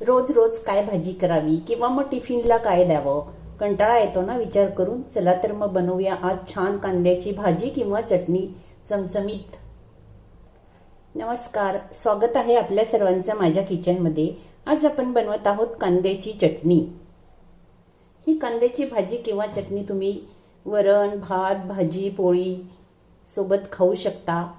रोज रोज काय भाजी करावी किंवा मग टिफिनला काय द्यावं? कंटाळा येतो ना विचार करून. चला तर मग बनवूया आज छान कांद्याची भाजी किंवा चटणी चमचमीत. नमस्कार. स्वागत आहे आपल्या सर्वांचं माझ्या किचनमध्ये. आज आपण बनवत आहोत कांद्याची चटणी. ही कांद्याची भाजी किंवा चटणी तुम्ही वरण भात भाजी पोळी सोबत खाऊ शकता.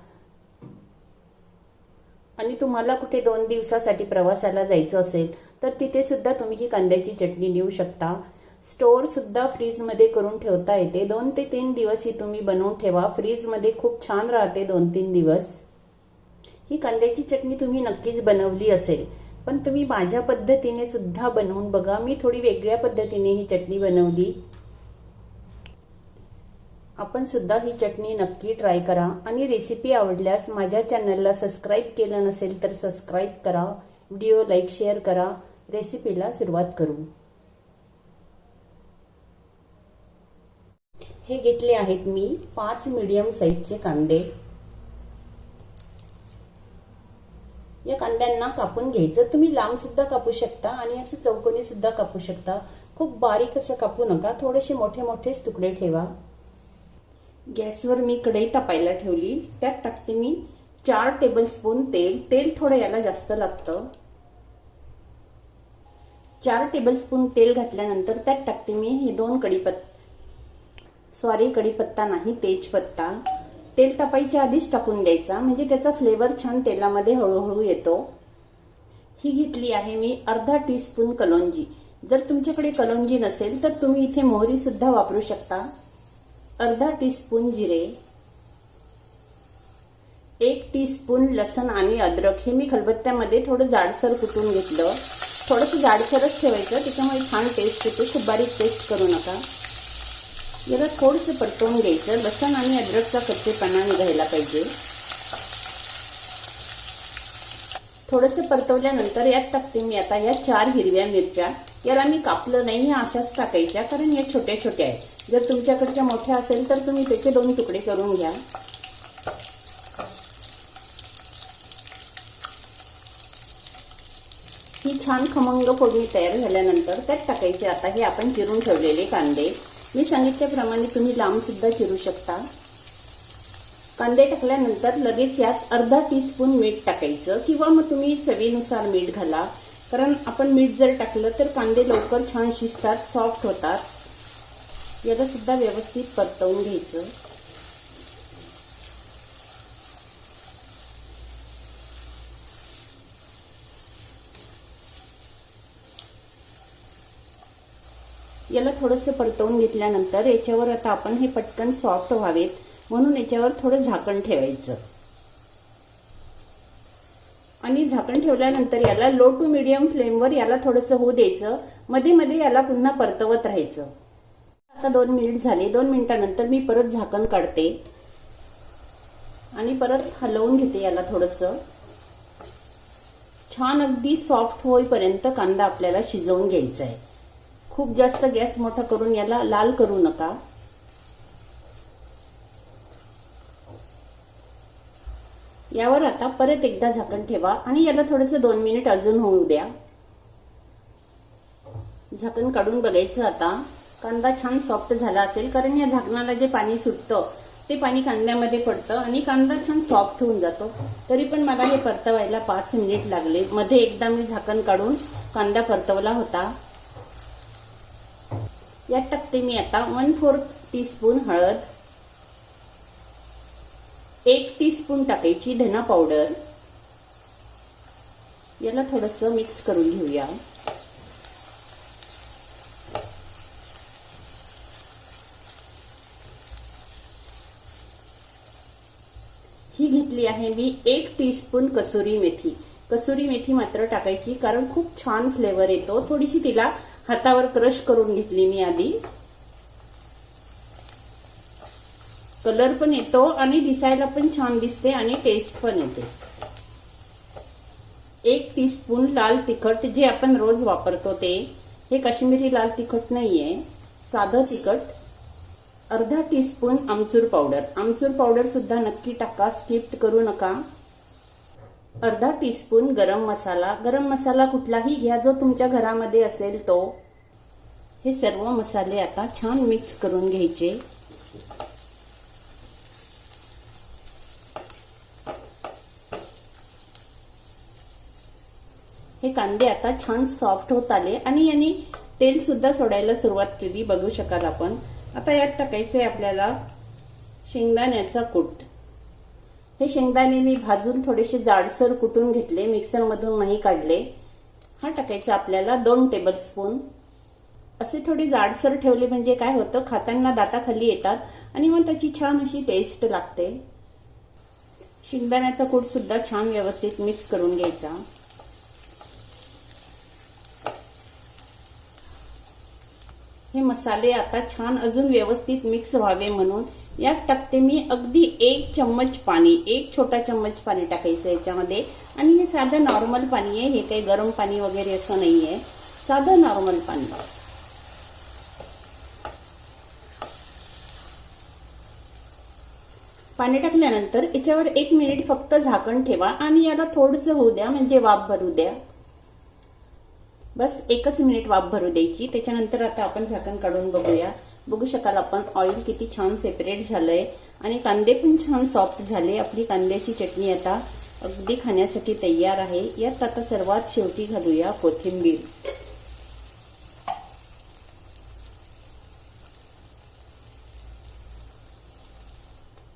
आणि तुम्हाला कुठे दोन दिवसासाठी प्रवासाला जायचं असेल तर तिथे सुद्धा तुम्ही ही कांद्याची चटणी नेऊ शकता. स्टोअर सुद्धा फ्रीजमध्ये करून ठेवता येते. दोन ते तीन दिवस ही तुम्ही बनवून ठेवा. फ्रीजमध्ये खूप छान राहते दोन तीन दिवस. ही कांद्याची चटणी तुम्ही नक्कीच बनवली असेल पण तुम्ही माझ्या पद्धतीने सुद्धा बनवून बघा. मी थोडी वेगळ्या पद्धतीने ही चटणी बनवली. आपण सुद्धा ही चटणी नक्की ट्राय करा. आणि रेसिपी आवडल्यास माझ्या चॅनलला सबस्क्राईब केलं नसेल तर सबस्क्राईब करा. व्हिडिओ लाईक शेअर करा. रेसिपीला सुरुवात करू. हे घेतले आहेत मी पाच मीडियम साईजचे कांदे. या कांद्यांना कापून घ्यायचं. तुम्ही लांब सुद्धा कापू शकता आणि असं चौकोनी सुद्धा कापू शकता. खूप बारीक असं कापू नका. थोडेसे मोठे मोठेच तुकडे ठेवा. गॅसवर मी कढई तापायला ठेवली. त्यात टाकते मी चार टेबलस्पून तेल. तेल थोडं याला जास्त लागतं. चार टेबलस्पून तेल घातल्यानंतर त्यात टाकते मी हे दोन कढीपत्ता सॉरी कढीपत्ता नाही तेजपत्ता. तेल तापायच्या आधीच टाकून द्यायचा. म्हणजे त्याचा फ्लेवर छान तेलामध्ये हळूहळू येतो. ही घेतली आहे मी अर्धा टीस्पून कलोंजी. जर तुमच्याकडे कलोंजी नसेल तर तुम्ही इथे मोहरी सुद्धा वापरू शकता. अर्धा टीस्पून जिरे एक टीस्पून लसण आणि अद्रक. हे मी खलबत्त्यामध्ये थोडं जाडसर कुटून घेतलं. थोडंसं जाडसरच ठेवायचं. त्याच्यामुळे छान टेस्ट येते. खूप बारीक पेस्ट करू नका. जरा थोडंसं परतवून घ्यायचं. लसण आणि अद्रकचा कच्चेपणा निघायला पाहिजे. थोडंसं परतवल्यानंतर यात टाकते मी आता या चार हिरव्या मिरच्या. याला मी कापलं नाही अशाच टाकायच्या. कारण या छोट्या छोट्या आहेत. जर तुमच्याकडच्या मोठ्या असेल तर तुम्ही त्याचे दोन तुकडे करून घ्या. ही छान खमंग फोडणी तयार झाल्यानंतर त्यात टाकायचे. आता हे आपण चिरून ठेवलेले कांदे. मी सांगितल्याप्रमाणे तुम्ही लांब सुद्धा चिरू शकता. कांदे टाकल्यानंतर लगेच यात अर्धा टीस्पून मीठ टाकायचं किंवा मग तुम्ही चवीनुसार मीठ घाला. कारण आपण मीठ जर टाकलं तर कांदे लवकर छान शिजतात सॉफ्ट होतात. याला सुद्धा व्यवस्थित परतवून घ्यायचं. याला थोडंसं परतवून घेतल्यानंतर याच्यावर आता आपण हे पटकन सॉफ्ट व्हावेत. म्हणून याच्यावर थोडं झाकण ठेवायचं आणि झाकण ठेवल्यानंतर याला लो टू मिडियम फ्लेमवर याला थोडंसं होऊ द्यायचं. मध्ये मध्ये याला पुन्हा परतवत राहायचं. आता दोन मिनिट झाले. दोन मिनिटानंतर मी परत झाकण काढते. आणि परत हलवून घेते याला थोडंसं. छान अगदी सॉफ्ट होईपर्यंत कांदा आपल्याला शिजवून घ्यायचा आहे. खूप जास्त गॅस मोठा करून याला लाल करू नका. यावर आता परत एकदा झाकण ठेवा आणि याला थोडंसं दोन मिनिट अजून होऊ द्या. झाकण काढून बघायचं आता. कांदा छान सॉफ्ट झाला असेल कारण या झाकणाला जे पाणी सुटतं ते पाणी कांद्यामध्ये पडतं आणि कांदा छान सॉफ्ट होऊन जातो. तरी पण मला हे परतवायला पाच मिनिट लागले. मध्ये एकदा मी झाकण काढून कांदा परतवला होता. यात टाकते मी आता वन फोर्थ टीस्पून हळद. एक टीस्पून टाकायची धना पावडर याला थोडस मिक्स करून घेऊया. ही घेतली आहे मी एक टीस्पून कसुरी मेथी. कसुरी मेथी मात्र टाकायची कारण खूप छान फ्लेवर येतो. थोडीशी तिला हातावर क्रश करून घेतली मी आधी. कलर पण येतो आणि दिसायला पण छान दिसते आणि टेस्ट पण येते. एक टीस्पून लाल तिखट जे आपण रोज वापरतो ते हे काश्मीरी लाल तिखट नाहीये. साधं तिखट अर्धा टीस्पून आमचूर पावडर आमचूर पावडर सुद्धा नक्की टाका स्किप्ट करू नका. अर्धा टीस्पून गरम मसाला. गरम मसाला कुठलाही घ्या जो तुमच्या घरामध्ये असेल तो. हे सर्व मसाले आता छान मिक्स करून घ्यायचे. हे कांदे आता छान सॉफ्ट होत आले आणि यांनी तेल सुद्धा सोडायला सुरुवात केली बघू शकाल आपण. आता यात टाकायचंय आपल्याला शेंगदाण्याचा कूट. हे शेंगदाणे मी भाजून थोडेसे जाडसर कुटून घेतले मिक्सरमधून नाही काढले. हा टाकायचा आपल्याला दोन टेबलस्पून असे थोडे जाडसर ठेवले म्हणजे काय होतं खाताना दाताखाली येतात आणि मग त्याची छान अशी टेस्ट लागते. शेंगदाण्याचा कूट सुद्धा छान व्यवस्थित मिक्स करून घ्यायचा. हे मसाले आता छान अजून व्यवस्थित मिक्स व्हावे म्हणून. यात टाकते मी अगदी एक चम्मच पाणी एक छोटा चम्मच पाणी टाकायचं याच्यामध्ये. आणि हे साधं नॉर्मल पाणी आहे हे काही गरम पाणी वगैरे असं नाही आहे साधं नॉर्मल पाणी. पाणी टाकल्यानंतर याच्यावर एक मिनिट फक्त झाकण ठेवा आणि याला थोडंसं होऊ द्या म्हणजे वाफ भरू द्या. बस एकच मिनिट वाफ भरू द्यायची. त्याच्यानंतर आता आपण झाकण काढून बघूया. बघू शकाल आपण ऑइल किती छान सेपरेट झालंय. आणि कांदे पण छान सॉफ्ट झाले. आपली कांद्याची चटणी आता अगदी खाण्यासाठी तयार आहे. यात आता सर्वात शेवटी घालूया कोथिंबीर.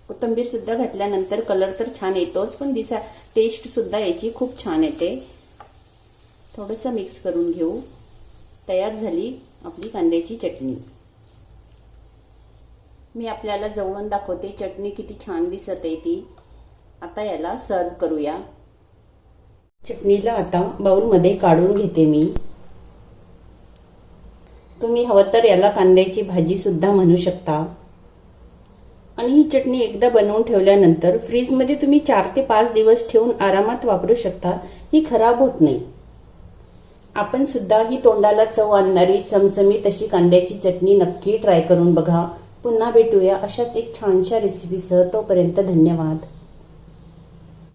कोथिंबीर सुद्धा घातल्यानंतर कलर तर छान येतोच पण दिसा टेस्ट सुद्धा याची खूप छान येते. थोडंसं मिक्स करून घेऊ. तयार झाली आपली कांद्याची चटणी. मी आपल्याला जवळून दाखवते चटणी किती छान दिसत आहे ती. आता याला सर्व करूया. चटणीला आता बाऊलमध्ये काढून घेते मी. तुम्ही हवं तर याला कांद्याची भाजी सुद्धा म्हणू शकता. आणि ही चटणी एकदा बनवून ठेवल्यानंतर फ्रीजमध्ये तुम्ही चार ते पाच दिवस ठेवून आरामात वापरू शकता. ही खराब होत नाही. आपण सुद्धा ही तोंडाला चव आणणारी चमचमीत अशी कांद्याची चटणी नक्की ट्राय करून बघा. पुन्हा भेटूया अशाच एक छानशा रेसिपीसह तोपर्यंत धन्यवाद.